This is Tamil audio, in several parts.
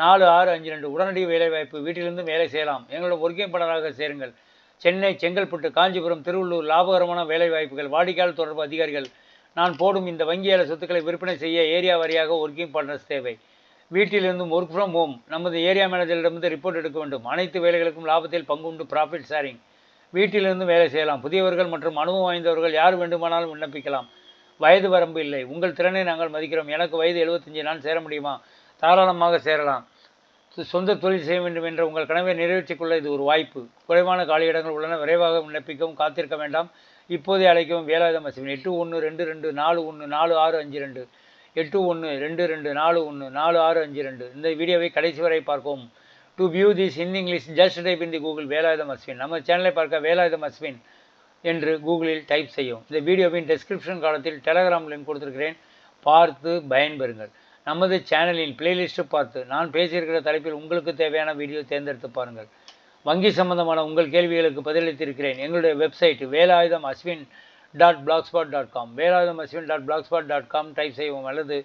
நாலு ஆறு அஞ்சு ரெண்டு உடனடி வேலைவாய்ப்பு வீட்டிலிருந்து வேலை செய்யலாம். எங்களோட ஒர்க்கிங் பலராக சேருங்கள். சென்னை செங்கல்பட்டு காஞ்சிபுரம் திருவள்ளூர் லாபகரமான வேலைவாய்ப்புகள் வாடிக்கையாளர் தொடர்பு அதிகாரிகள். நான் போடும் இந்த வங்கியாளர் சொத்துக்களை விற்பனை செய்ய ஏரியா வாரியாக ஒர்க்கிங் பார்ட்னர்ஸ் தேவை. வீட்டிலிருந்தும் ஒர்க் ஃப்ரம் ஹோம் நமது ஏரியா மேனேஜரிடமிருந்து ரிப்போர்ட் எடுக்க வேண்டும். அனைத்து வேலைகளுக்கும் லாபத்தில் பங்குண்டு ப்ராஃபிட் ஷேரிங் வீட்டிலிருந்து வேலை செய்யலாம். புதியவர்கள் மற்றும் அனுபவம் வாய்ந்தவர்கள் யார் வேண்டுமானாலும் விண்ணப்பிக்கலாம். வயது வரம்பு இல்லை. உங்கள் திறனை நாங்கள் மதிக்கிறோம். எனக்கு வயது எழுபத்தஞ்சு நான் சேர முடியுமா? தாராளமாக சேரலாம். சொந்த தொழில் செய்ய வேண்டும் என்ற உங்கள் கனவை நிறைவேற்றிக் கொள்ள இது ஒரு வாய்ப்பு. குறைவான காலியிடங்கள் உள்ளன. விரைவாக விண்ணப்பிக்கவும் காத்திருக்க வேண்டாம். இப்போதே அழைக்கவும் வேலாயுதம் அசிவன் எட்டு ஒன்று ரெண்டு ரெண்டு நாலு ஒன்று நாலு ஆறு அஞ்சு ரெண்டு. எட்டு ஒன்று ரெண்டு ரெண்டு நாலு ஒன்று நாலு ஆறு அஞ்சு ரெண்டு. இந்த வீடியோவை கடைசி வரை பார்க்கவும். To view this in English just type in the Google Velayutham Ashwin நம்ம சேனலை பார்க்க வேலாயுதம் அஸ்வின் என்று கூகுளில் டைப் செய்யும் இந்த வீடியோவின் டெஸ்கிரிப்ஷன் காலத்தில் டெலகிராம் லிங்க் கொடுத்துருக்கிறேன். பார்த்து பயன்பெறுங்கள். நமது சேனலின் பிளேலிஸ்ட்டு பார்த்து நான் பேசியிருக்கிற தலைப்பில் உங்களுக்கு தேவையான வீடியோ தேர்ந்தெடுத்து பாருங்கள். வங்கி சம்பந்தமான உங்கள் கேள்விகளுக்கு பதிலளித்திருக்கிறேன். எங்களுடைய website Velayutham Ashwin dot blogspot dot com Velayutham Ashwin dot blogspot dot com type செய்வோம் அல்லது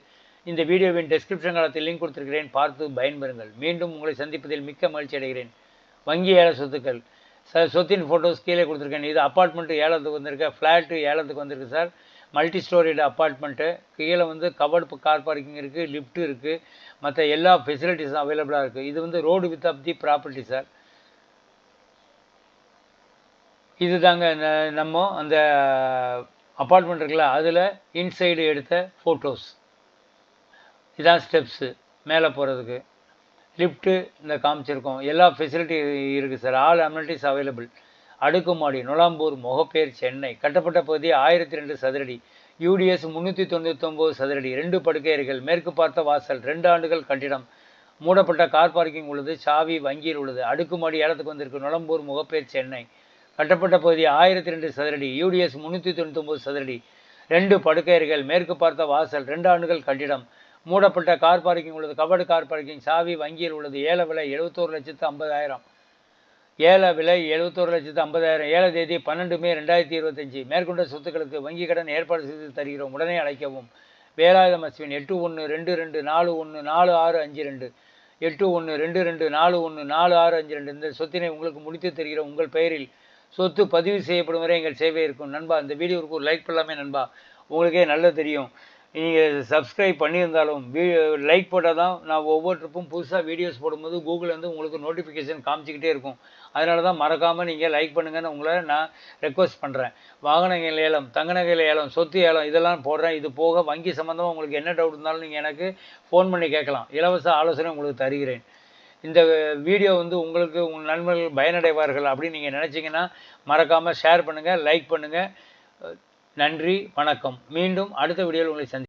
இந்த வீடியோவின் டெஸ்கிரிப்ஷன் காலத்தில் லிங்க் கொடுத்திருக்கிறேன். பார்த்து பயன்பெறுங்கள். மீண்டும் உங்களை சந்திப்பதில் மிக்க மகிழ்ச்சி அடைகிறேன். வங்கி ஏல சொத்துக்கள். சார் சொத்தின் ஃபோட்டோஸ் கீழே கொடுத்துருக்கேன். இது அப்பார்ட்மெண்ட்டு ஏலத்துக்கு வந்திருக்கு. ஃப்ளாட்டு ஏலத்துக்கு வந்திருக்கு சார். மல்டி ஸ்டோரிடு அப்பார்ட்மெண்ட்டு கீழே வந்து கவர்டு கார் பார்க்கிங் இருக்குது லிஃப்ட் இருக்குது மற்ற எல்லா ஃபெசிலிட்டிஸும் அவைலபிளாக இருக்குது இது வந்து road width of the property sir இது தாங்க நம்ம அந்த அப்பார்ட்மெண்ட் இருக்குல்ல அதில் இன்சைடு எடுத்த ஃபோட்டோஸ் இதான் ஸ்டெப்ஸு மேலே போகிறதுக்கு லிஃப்ட்டு இந்த காமிச்சிருக்கோம். எல்லா ஃபெசிலிட்டி இருக்குது சார் ஆல் அம்யூனிட்டிஸ் அவைலபிள் அடுக்குமாடி நுழாம்பூர் முகப்பேர் சென்னை. கட்டப்பட்ட பகுதி ஆயிரத்தி ரெண்டு சதுரடி யூடிஎஸ் முந்நூற்றி தொண்ணூத்தொம்பது சதுரடி. ரெண்டு படுக்கை மேற்கு பார்த்த வாசல். ரெண்டு ஆண்டுகள் கட்டிடம். மூடப்பட்ட கார் பார்க்கிங் உள்ளது. சாவி வங்கியில் உள்ளது. அடுக்குமாடி ஏலத்துக்கு வந்திருக்கு நுழம்பூர் முகப்பேர் சென்னை. கட்டப்பட்ட பகுதி ஆயிரத்தி ரெண்டு சதுரடி யூடிஎஸ் முந்நூற்றி தொண்ணூத்தொம்பது சதுரடி. ரெண்டு படுக்கை மேற்கு பார்த்த வாசல். ரெண்டு ஆண்டுகள் கட்டிடம். மூடப்பட்ட கார் பார்க்கிங் உள்ளது. கபடு கார் பார்க்கிங். சாவி வங்கியில் உள்ளது. ஏல விலை எழுபத்தோரு லட்சத்து ஐம்பதாயிரம். ஏல விலை எழுபத்தோரு லட்சத்து ஐம்பதாயிரம் ஏழ தேதி பன்னெண்டு மே ரெண்டாயிரத்தி இருபத்தஞ்சி. மேற்கொண்ட சொத்துக்களுக்கு வங்கி கடன் ஏற்பாடு செய்து தருகிறோம். உடனே அழைக்கவும். வேலாயுதம் அஸ்வின் எட்டு ஒன்று ரெண்டு ரெண்டு நாலு ஒன்று நாலு ஆறு அஞ்சு ரெண்டு. எட்டு ஒன்று ரெண்டு ரெண்டு நாலு ஒன்று நாலு ஆறு அஞ்சு ரெண்டு. இந்த சொத்தினை உங்களுக்கு முடித்து தருகிறோம் உங்கள் பெயரில். சொத்து பதிவு செய்யப்படும் வரை எங்கள் சேவை இருக்கும். நண்பா இந்த வீடியோவுக்கு ஒரு லைக் பண்ணலாமே நண்பா. உங்களுக்கே நல்லா தெரியும். நீங்கள் சப்ஸ்கிரைப் பண்ணியிருந்தாலும் வீ லைக் போட்டால் தான் நான் ஒவ்வொரு ட்ரிப்பும் புதுசாக வீடியோஸ் போடும்போது கூகுள் வந்து உங்களுக்கு நோட்டிஃபிகேஷன் காமிச்சிக்கிட்டே இருக்கும். அதனால தான் மறக்காமல் நீங்கள் லைக் பண்ணுங்கன்னு உங்களை நான் ரெக்வஸ்ட் பண்ணுறேன் வாகனங்கள் ஏலம் தங்கநகையில் ஏலம் சொத்து ஏலம் இதெல்லாம் போடுறேன். இது போக வங்கி சம்மந்தமாக உங்களுக்கு என்ன டவுட் இருந்தாலும் நீங்கள் எனக்கு ஃபோன் பண்ணி கேட்கலாம். இலவச ஆலோசனை உங்களுக்கு தருகிறேன். இந்த வீடியோ வந்து உங்களுக்கு உங்கள் நண்பர்கள் பயனடைவார்கள் அப்படின்னு நீங்கள் நினச்சிங்கன்னா மறக்காமல் ஷேர் பண்ணுங்கள் லைக் பண்ணுங்கள் நன்றி வணக்கம். மீண்டும் அடுத்த வீடியோவில் உங்களை சந்தி